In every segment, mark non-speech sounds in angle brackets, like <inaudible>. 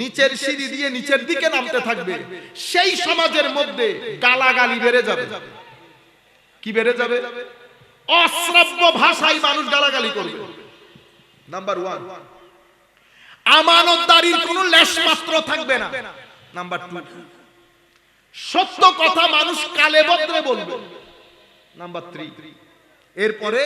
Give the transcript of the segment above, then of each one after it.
নিচের সিঁড়ি দিয়ে নিচের দিকে নামতে থাকবে। সেই সমাজের মধ্যে গালাগালি বেড়ে যাবে। কি বেড়ে যাবে? অশ্রাব্য ভাষায় মানুষ গালাগালি করবে। নাম্বার ওয়ান আমানতদারির কোনো লেশ মাত্র থাকবে না। নাম্বার টু সত্য কথা মানুষ কালে বদলে বলবে। নাম্বার থ্রি এরপরে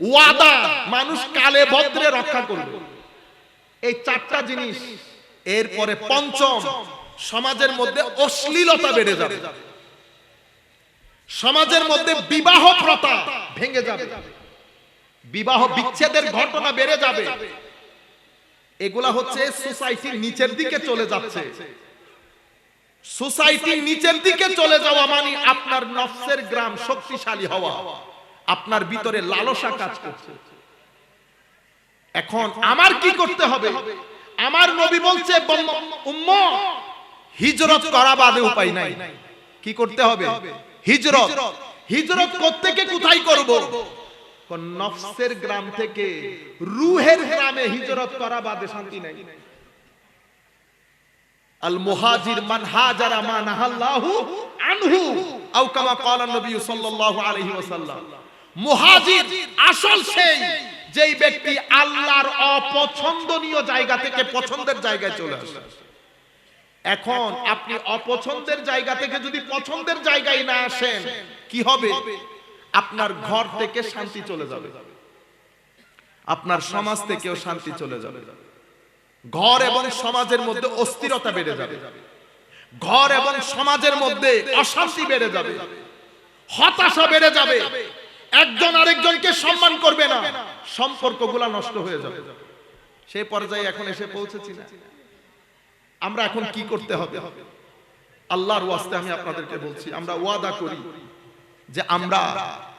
ওয়াদা মানুষ কালে ভদ্রে রক্ষা করবে। এই চারটা জিনিস এরপরে পঞ্চম, সমাজের মধ্যে অশ্লীলতা বেড়ে যাবে। সমাজের মধ্যে বিবাহ প্রথা ভেঙে যাবে। বিবাহ বিচ্ছেদের ঘটনা বেড়ে যাবে। এগুলা হচ্ছে সোসাইটির নিচের দিকে চলে যাচ্ছে। সোসাইটির নিচের দিকে চলে যাওয়া মানে আপনার নফসের গ্রাম শক্তিশালী হওয়া। আপনার ভিতরে লালসা কাজ করছে। এখন আমার কি করতে হবে? আমার নবী বলছে হিজরত করা বাদে উপায় নাই। কি করতে হবে? হিজরত। হিজরত কোত্থেকে, কোথায় করব? নফসের গ্রাম থেকে রুহের গ্রামে হিজরত করা বাদে শান্তি নাই। আল মুহাজির মান হাজারা মা নাহাল্লাহু আনহু, আও কামা ক্বালা নবী সাল্লাল্লাহু আলাইহি ওয়াসাল্লাম। মুহাজির আসল সেই যেই ব্যক্তি আল্লাহর অপছন্দনীয় জায়গা থেকে পছন্দের জায়গায় চলে আসে। এখন আপনি অপছন্দের জায়গা থেকে যদি পছন্দের জায়গায় না আসেন, কি হবে? আপনার ঘর থেকে শান্তি চলে যাবে। আপনার সমাজ থেকেও শান্তি চলে যাবে। ঘর এবং সমাজের মধ্যে অস্থিরতা বেড়ে যাবে। ঘর এবং সমাজের মধ্যে অশান্তি বেড়ে যাবে। হতাশা বেড়ে যাবে। একজন আরেকজনকে সম্মান করবে না, সম্পর্কগুলা নষ্ট হয়ে যাবে। সেই পর্যায়ে এখন এসে পৌঁছেছি না। আমরা এখন কি করতে হবে? আল্লাহর ওয়াস্তে আমি আপনাদেরকে বলছি, আমরা ওয়াদা করি যে আমরা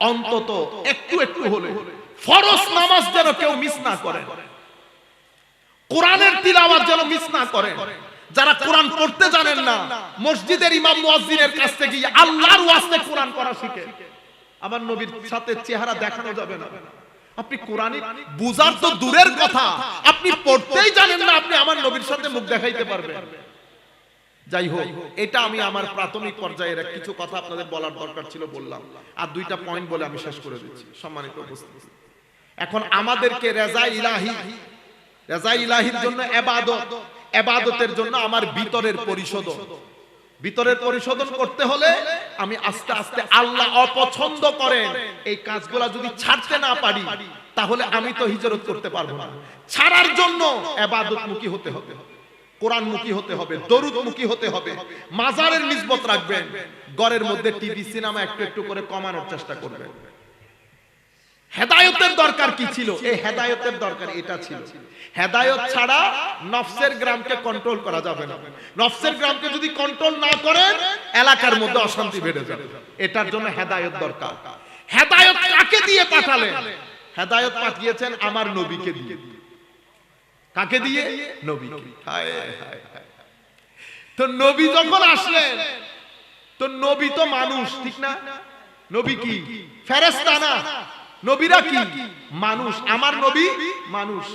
অন্তত একটু একটু হলে ফরজ নামাজ যেন কেউ মিস না করে, কোরআনের তিলাওয়াত যেন মিস না করে। যারা কোরআন পড়তে জানেন না, মসজিদের ইমাম মুয়াজ্জিনের কাছ থেকে আল্লাহর ওয়াস্তে কোরআন পড়া শিখে। আমার নবীর সাথে চেহারা দেখানো যাবে না। আপনি কোরআনি বুজার তো দূরের কথা। আপনি পড়তেই জানেন না আপনি আমার নবীর সাথে মুখ দেখাইতে পারবেন। যাই হোক এটা আমি আমার প্রাথমিক পর্যায়ের কিছু কথা আপনাদের বলার দরকার ছিল বললাম। আর দুইটা পয়েন্ট বলে আমি শেষ করে দিচ্ছি। সম্মানিত উপস্থিতি। এখন আমাদেরকে রেজা ইলাহি রেজা ইলাহির জন্য এবাদত এবাদতের জন্য আমার ভিতরের পরিশোধন। ভিতরের পরিশোধন করতে হলে আমি আস্তে আস্তে আল্লাহ অপছন্দ করেন। এই কাজগুলা যদি ছাড়তে না পারি, তাহলে আমি তো হিজরত করতে পারব না। ছাড়ার জন্য এবাদত মুখী হতে হবে কোরআন মুখী হতে হবে দরুদ মুখী হতে হবে, মাজারের নিসবত রাখবেন গড়ের মধ্যে টিভি, সিনেমা একটু একটু করে কমানোর চেষ্টা করবেন। হেদায়তের দরকার কি ছিল? এই হেদায়তের দরকার এটা ছিল। হেদায়ত ছাড়া নফসের গ্রামকে কন্ট্রোল করা যাবে না। নফসের গ্রামকে যদি কন্ট্রোল না করেন, এলাকার মধ্যে অশান্তি বেড়ে যাবে। এটার জন্য হেদায়ত দরকার। হেদায়ত কাকে দিয়ে পাঠালেন? হেদায়ত পাঠিয়েছেন আমার নবীকে দিয়ে। কাকে দিয়ে? হায় তো নবী যখন আসলেন, তো নবী তো মানুষ, ঠিক না? নবী কি? ফেরেস্তা না নবীরা কি মানুষ আমার নবী মানুষ।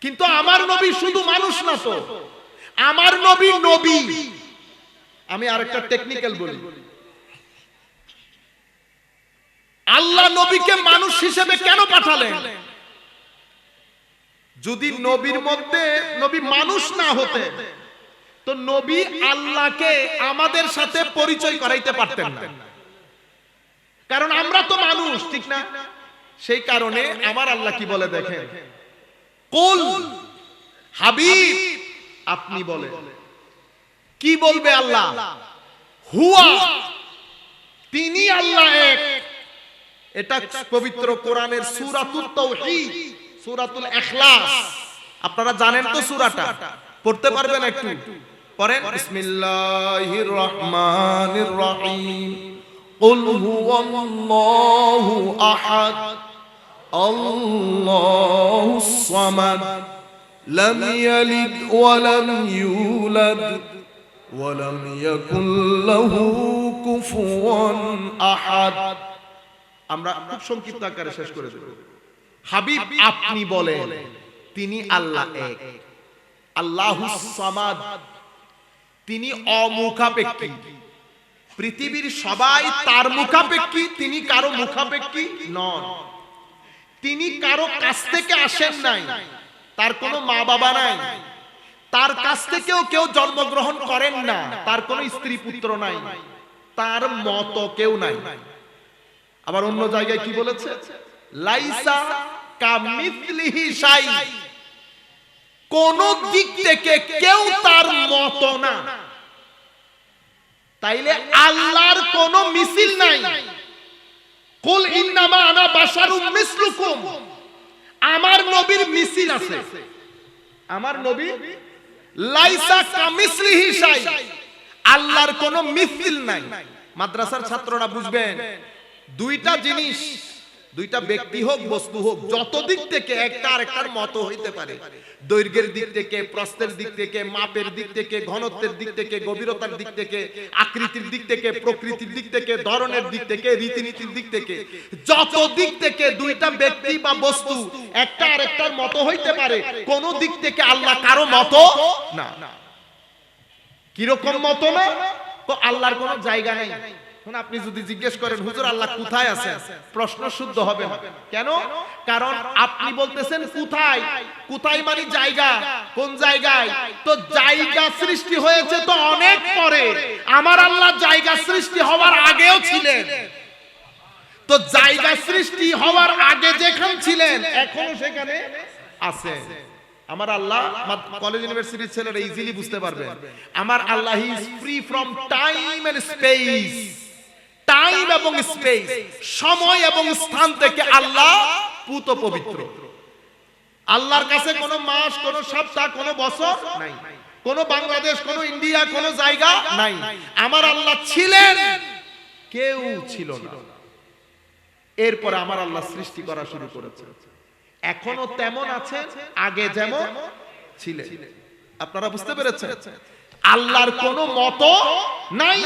কিন্তু আমার নবী শুধু মানুষ না তো। আমার নবী নবী আমি আরেকটা টেকনিক্যাল বলি। আল্লাহ নবীকে মানুষ হিসেবে কেন পাঠালেন? যদি নবীর মধ্যে নবী মানুষ না হতে তো নবী আল্লাহকে আমাদের সাথে পরিচয় করাইতে পারতেন না। কারণ আমরা তো মানুষ, ঠিক না? সেই কারণে আমার আল্লাহ কি বলে দেখেন? কুল, হাবিব, আপনি বলে কি বলবে আল্লাহ? হুয়া, তিনি আল্লাহ এক। এটা পবিত্র কোরআনের সূরাতুত তাওহীদ, সূরাতুল ইখলাস। আপনারা জানেন তো সূরাটা? পড়তে পারবেন একটু? পড়েন? বিসমিল্লাহির রহমানির রহিম। قل هو الله احد الله الصمد لم يلد ولم يولد ولم يكن له كفوا احد আমরা খুব সংক্ষিপ্ত আকারে শেষ করে দেব হাবিব আপনি বলেন তিনি আল্লাহ এক আল্লাহু সামাদ তিনি অমুখাপেক্ষী পৃথিবীর সবাই তার মুখাপেক্ষী, তিনি কারও মুখাপেক্ষী নন। তিনি কারও কাছ থেকে আসেন নাই। তার কোনো মা বাবা নাই। তার কাছ থেকেও কেউ জন্মগ্রহণ করেন না। তার কোনো স্ত্রী পুত্র নাই। তার মত কেউ নাই। আবার অন্য জায়গায় কি বলেছে? লাইসা কামিথলিহি শাই। কোন দিক থেকে কেউ তার মত না। তাইলে আল্লাহর কোন মিছিল নাই। কুল ইন্নামা আনা বাশারুম মিসলুকুম। আমার নবীর মিছিল আছে। আমার নবী, লাইসা কামিসলিহি শাই। আল্লাহর কোন মিছিল নাই। মাদ্রাসার ছাত্ররা বুঝবেন, দুইটা জিনিস দুইটা ব্যক্তি হোক, বস্তু হোক যত দিক থেকে একটা আরেকটার মতো হইতে পারে, দৈর্ঘ্যের দিক থেকে, প্রস্থের দিক থেকে, মাপের দিক থেকে, ঘনত্বের দিক থেকে, গভীরতার দিক থেকে, আকৃতির দিক থেকে, প্রকৃতির দিক থেকে, ধরনের দিক থেকে, রীতিনীতির দিক থেকে যত দিক থেকে দুইটা ব্যক্তি বা বস্তু একটা আরেকটার মতো হইতে পারে, কোন দিক থেকে আল্লাহ কারও মতো না। কীরকম মতো না? তো আল্লাহর কোনো জায়গা নেই। এখন আপনি যদি জিজ্ঞেস করেন হুজুর আল্লাহ কোথায় আছে প্রশ্ন শুদ্ধ হবে না। কেন? কারণ আপনি বলতেছেন কোথায়? কোথায়? মানে জায়গা? কোন জায়গায়? তো জায়গা সৃষ্টি হয়েছে তো অনেক পরে। আমার আল্লাহ জায়গা সৃষ্টি হওয়ার আগেও ছিলেন। তো জায়গা সৃষ্টি হওয়ার আগে যেখানে ছিলেন এখনও সেখানে আছে। আমার আল্লাহ কলেজ ইউনিভার্সিটির ছেলেরা ইজিলি বুঝতে পারবে আমার Allah is free from time and space time এবং স্পেস সময় এবং স্থান থেকে আল্লাহ পুত পবিত্র। আল্লাহর কাছে কোনো মাস, কোনো সপ্তাহ, কোনো বছর নাই। কোনো বাংলাদেশ, কোনো ইন্ডিয়া, কোনো জায়গা নাই। আমার আল্লাহ ছিলেন, কেউ ছিল না। এরপরে আমার আল্লাহ সৃষ্টি করা শুরু করেছে। এখনও তেমন আছে, আগে যেমন ছিলেন। আপনারা বুঝতে পেরেছেন? আল্লাহর কোনো মত নাই।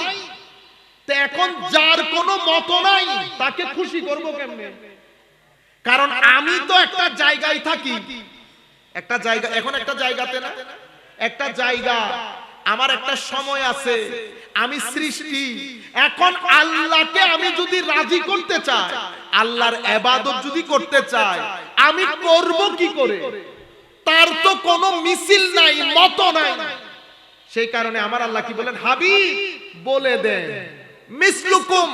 এখন যার কোনো মত নাই, তাকে খুশি করব কেমনে? কারণ আমি তো একটা জায়গায় থাকি। একটা জায়গা, এখন একটা জায়গাতে না? একটা জায়গা, আমার একটা সময় আছে, আমি সৃষ্টি। এখন আল্লাহকে আমি যদি রাজি করতে চাই, আল্লাহর এবাদত যদি করতে চাই, আমি করব কি করে? তার তো কোনো মিছিল নাই মত নাই। সেই কারণে আমার আল্লাহ কি বলেন? হাবি বলে দেন। মিসলুকুম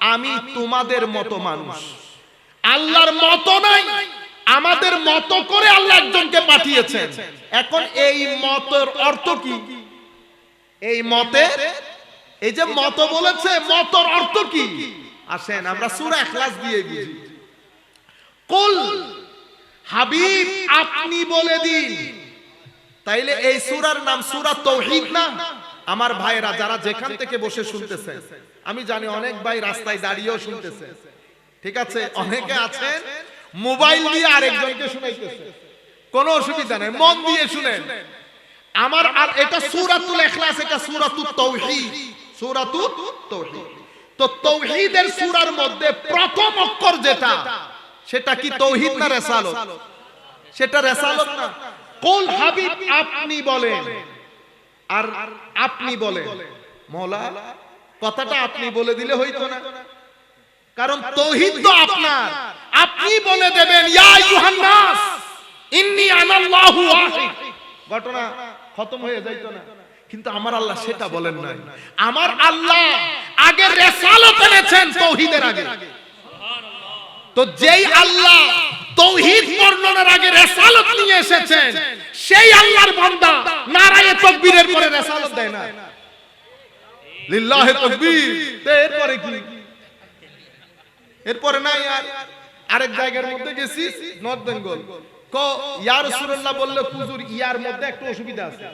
আমি তোমাদের মতো মানুষ। আল্লাহর মতো নাই। আমাদের মতো করে আল্লাহ একজনকে পাঠিয়েছেন। এখন এই মতের অর্থ কি? এই মতে এই যে মত বলেছে মতর অর্থ কি? আসেন আমরা সূরা ইখলাস দিয়ে বুঝি। কুল হাবিব আপনি বলে দিন। তাইলে এই সূরার নাম সূরা তৌহিদ না? আমার ভাইরা যারা যেখান থেকে বসে শুনতেছে। আমি জানি অনেক ভাই রাস্তায় দাঁড়িয়েও শুনতেছে। ঠিক আছে? অনেকে আছেন মোবাইল দিয়ে আরেকজনকে শুনাইতেছে। কোনো অসুবিধা নেই। মন দিয়ে শুনেন। আমার আর এটা সূরাতুল ইখলাস এটা সূরাতুত তাওহীদ সূরাতুত তাওহীদ তো তৌহিদের সূরার মধ্যে প্রথম অক্ষর যেটা সেটা কি তাওহীদ না রিসালাত? সেটা রিসালাত না। কুল হাবিব আপনি বলেন। আর আপনি বলেন। মওলা কথাটা আপনি বলে দিলে হইতো না। কারণ তৌহিদ তো আপনার। আপনি বলে দেবেন, ইয়া আইয়ুহান নাস, ইন্নী আনাল্লাহু ওয়াহিদ। ঘটনা খতম হয়ে যাইতো না। কিন্তু আমার আল্লাহ সেটা বলেন নাই। আমার আল্লাহ আগে রেসালত এনেছেন তৌহিদের আগে। তো যেই আল্লাহ তৌহিদ বর্ণনার আগে রেসালত নিয়ে এসেছেন সেই আল্লাহর বান্দা নারায়ে তাকবীরের পরে রেসালত দেয় না। লিল্লাহি তাকবীর। তো এরপরে কি? এরপরে নাই আর। আরেক জায়গার মধ্যে গেছি, নর্থ বেঙ্গল। ক, ইয়া রাসূলুল্লাহ বললে, হুজুর, ইয়ার মধ্যে একটু অসুবিধা আছে।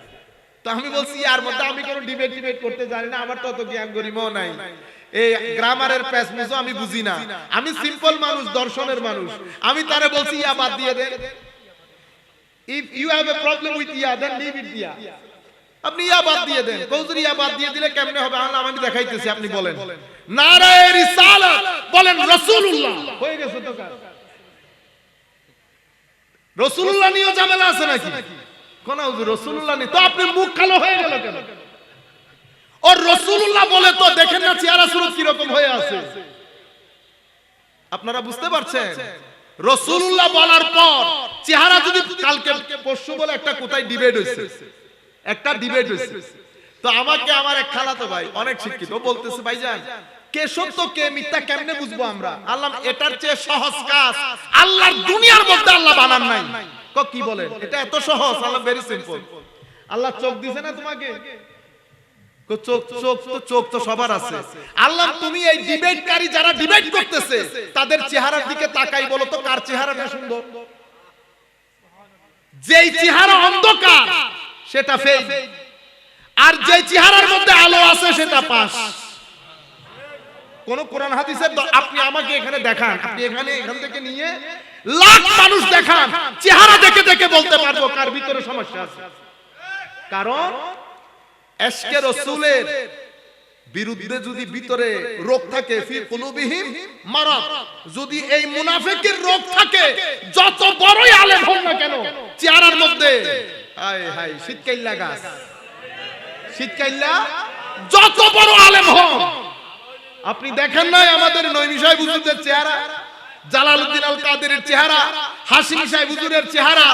তো আমি বলছি, ইয়ার মধ্যে আমি কোনো ডিবেট ডিবেট করতে জানি না, আমার তো অত জ্ঞান গরিমাও নাই। এই গ্রামারের প্যাস মুসো আমি বুঝি না। আমি সিম্পল মানুষ, দর্শনের মানুষ। আমি তারে বলছি, ইয়া বাদ দিয়ে দে। If you have a problem with yeah then leave it ইয়া আপনি ইয়া বাদ দিয়ে দেন। কৌজুর ইয়া বাদ দিয়ে দিলে কেমনে হবে? আল্লাহ আমি দেখাইতেছি, আপনি বলেন। নারায়ে রিসালাত, বলেন রাসূলুল্লাহ। হয়ে গেছে তো কাজ। রাসূলুল্লাহ নিয়ে ঝামেলা আছে নাকি? কোন হুজুর রসুল্লাহ নেই তো আপনি মুখ কালো হয়ে গেল কেন? ও রসুল্লাহ বলে তো দেখেন না চেহারা সুরত কীরকম হয়ে আছে। আপনারা বুঝতে পারছেন? রসুল্লাহ বলার পর চেহারা যদি কালকে পরশু বলে একটা কোথায় ডিবেট হয়েছে? একটা ডিবেট হয়েছে। তো আমাকে আমার এক খালাতো ভাই অনেক শিক্ষিত বলতেছে ভাইজান কে সত্য কে মিথ্যা কেমনে বুঝব আমরা? আল্লাহ এটার চেয়ে সহজ কাজ আল্লাহর দুনিয়ার মধ্যে আল্লাহ বানান নাই। ক কি বলেন? এটা এত সহজ আল্লাহ ভেরি সিম্পল আল্লাহ চোখ দিছে না তোমাকে? চোখ চোখ তো চোখ তো সবার আছে। আল্লাহ তুমি এই ডিবেটকারী যারা ডিবেট করতেছে তাদের চেহারার দিকে তাকাই বলো তো কার চেহারাটা সুন্দর? যেই চেহারা অন্ধকার সেটা ফেক আর যে চেহারার মধ্যে আলো আছে সেটা পাস। কোন কোরআন হাদিসের আপনি আমাকে এখানে দেখান। আপনি এখানে এখান থেকে নিয়ে লাখ মানুষ দেখান। চেহারা দেখে দেখে বলতে পারব কার ভিতরে সমস্যা আছে। কারণ এশকে রসুলের বিরুদ্ধে যদি ভিতরে রোগ থাকে ফি যদি এই মুনাফিকের রোগ থাকে, যত বড়ই আলেম হোক না কেন, চেহারার মধ্যে শীতকাইল্লা গাছ। শীতকাইল্লা, যত বড় আলেম হোক। আপনি দেখেন নাই আমাদের নৈমি সাহেব হুজুরদের চেহারা? জালালউদ্দিন আল কাদেরের চেহারা? হাসিমি সাহেব হুজুরের চেহারা?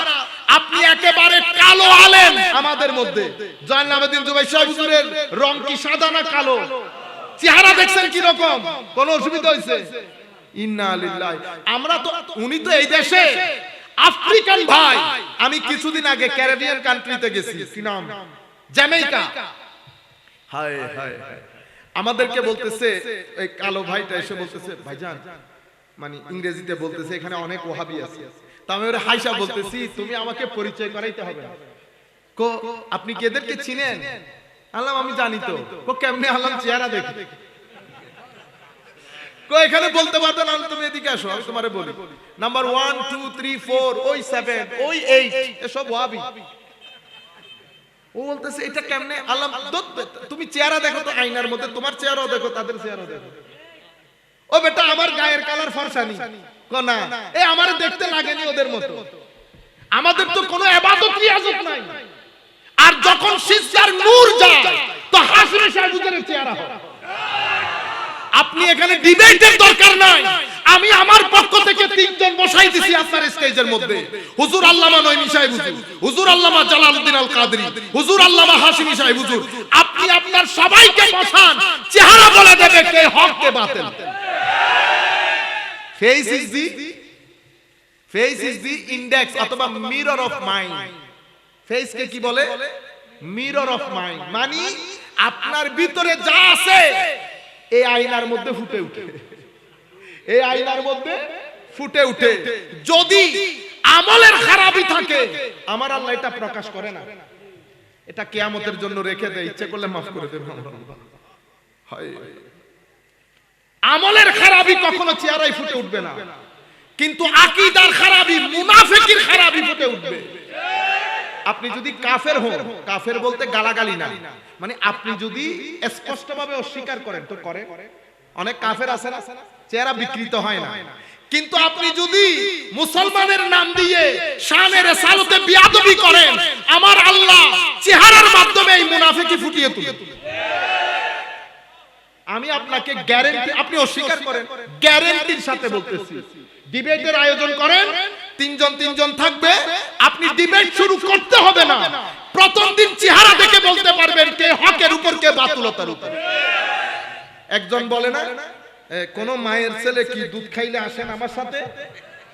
আপনি একেবারে কালো আলেন আমাদের মধ্যে। জয়নাল আবেদিন জুবাই সাহেব হুজুরের রং কি সাদা না কালো? চেহারা দেখছেন কি রকম কোন অসুবিধা হয়েছে? আমরা তো, উনি তো এই দেশে। আফ্রিকান ভাই। আমি কিছুদিন আগে ক্যারিবিয়ান কান্ট্রিতে গেছি। কি নাম? জ্যামাইকা। হায় হায় আমাদেরকে বলতেছে, এই কালো ভাইটা এসে বলতেছে, ভাইজান মানে ইংরেজিতে বলতেছে, এখানে অনেক ওহাবি আছে। তা আমি ওরে হাইসা বলতেছি তুমি আমাকে পরিচয় করাইতে হবে। কো আপনি কি এদেরকে চিনেন? আল্লাহ আমি জানি তো। কো কেমনে আল্লাহ চেহারা দেখি? কো এখানে বলতে পারতো না তুমি এদিকে আসো আমি তোমারে বলি। Number one two three four ওই সেভেন ওই এইট এসব ওয়াবি। ও বলতেছে এটা কেমনে আল্লাহ তুমি চেহারা দেখো তো আয়নার মধ্যে তোমার চেহারাও দেখো তাদের চেহারাও দেখো। ও বেটা, আমার গায়ের কালার ফরসানি। কো না। এ, আমার দেখতে লাগেনি ওদের মতো। আমাদের তো কোনো এবাদত রিয়াজত নাই। আর যখন সিজদার নূর যায়, তো হাসিনে সাহেবের চেহারা হয়। আপনি এখানে ডিবেটের দরকার নাই। আমি আমার পক্ষ থেকে তিনজন বসাই দিছি আপনার স্টেজের মধ্যে। হুজুর আল্লামা নয়মি সাহেব হুজুর। হুজুর আল্লামা জালালউদ্দিন আল কাদরি হুজুর আল্লামা হাশিমি সাহেব হুজুর। আপনি আপনার সবাইকে বসান। চেহারা বলে দেবে কে হক কে বাতিল। Face is the face is the index অথবা মিরর অফ মাইন্ড ফেস কে বলে? মিরর অফ মাইন্ড মানে আপনার ভিতরে যা আছে এই আয়নার মধ্যে ফুটে উঠে। <laughs> এই আয়নার মধ্যে ফুটে উঠে। যদি আমলের খারাপই থাকে আমার আল্লাহ এটা প্রকাশ করে না। এটা কেয়ামতের জন্য রেখে দেয়। ইচ্ছে করলে মাফ করে দেবে। হায়। আমলের খারাপই কখনো চেহারায় ফুটে উঠবে না। কিন্তু আকিদার খারাপই, মুনাফিকের খারাপই ফুটে উঠবে। আপনি যদি কাফের হন, কাফের বলতে গালাগালি না। মানে আপনি যদি স্পষ্টভাবে অস্বীকার করেন, তো করেন। অনেক কাফের আছে না, চেহারা বিকৃত হয় না। কিন্তু আপনি যদি মুসলমানের নাম দিয়ে শানের সালতে বিয়াদবি করেন, আমার আল্লাহ চেহারার মাধ্যমে এই মুনাফিকি ফুটিয়ে তুলে। আমি আপনাকে গ্যারেন্টি আপনি অস্বীকার করেন। গ্যারেন্টির সাথে বলতেছি। ডিবেটের আয়োজন করেন। তিনজন তিনজন থাকবে। আপনি ডিবেট শুরু করতে হবে না। প্রথম দিন চেহারা দেখে বলতে পারবেন কে হকের উপর কে বাতুলতার উপর। একজন বলে না কোন মায়ের ছেলে কি দুধ খাইলে আসেন আমার সাথে?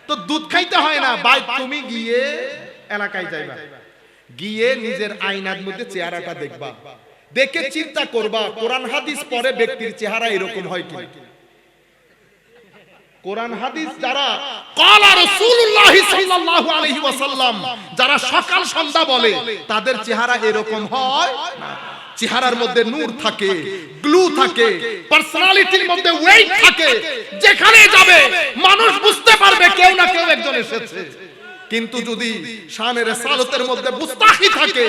তো দুধ খাইতে হয় না ভাই তুমি গিয়ে এলাকায় যাইবা। গিয়ে নিজের আয়নার মধ্যে চেহারাটা দেখবা। দেখে চিন্তা করবা, কোরআন হাদিস পরে ব্যক্তির চেহারা এরকম হয় কি সকাল সন্ধ্যা বলে, তাদের চেহারা এরকম হয় চেহারার মধ্যে নূর থাকে থাকে পার্সোনালিটির মধ্যে ওয়েট থাকে। যেখানে যাবে, মানুষ বুঝতে পারবে কেউ না কেউ একজন এসেছে। কিন্তু যদি শানের সালতের মধ্যে গুস্তাখি থাকে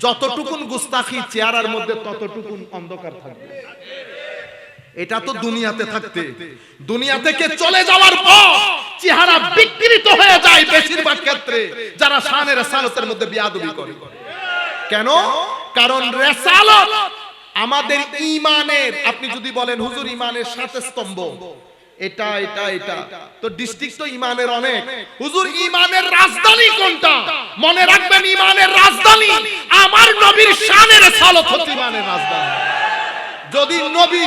যতটুকুন গুস্তাখি চেহারার মধ্যে ততটুকুন অন্ধকার থাকবে। এটা তো দুনিয়াতে থাকতে। দুনিয়া থেকে চলে যাওয়ার পর চেহারা বিকৃত হয়ে যায় বেশিরভাগ ক্ষেত্রে যারা শানের সালতের মধ্যে বিয়াদবি করে। কেন? কারণ রেসালত আমাদের ইমানের আপনি যদি বলেন হুজুর ইমানের সাথে স্তম্ভ এটা এটা এটা তো ডিস্ট্রিক্ট তো ইমানের অনেক। হুজুর ইমানের রাজধানী কোনটা? মনে রাখবেন ইমানের রাজধানী। আমার নবীর শানের সালত হচ্ছে ইমানের রাজধানী। যদি নবী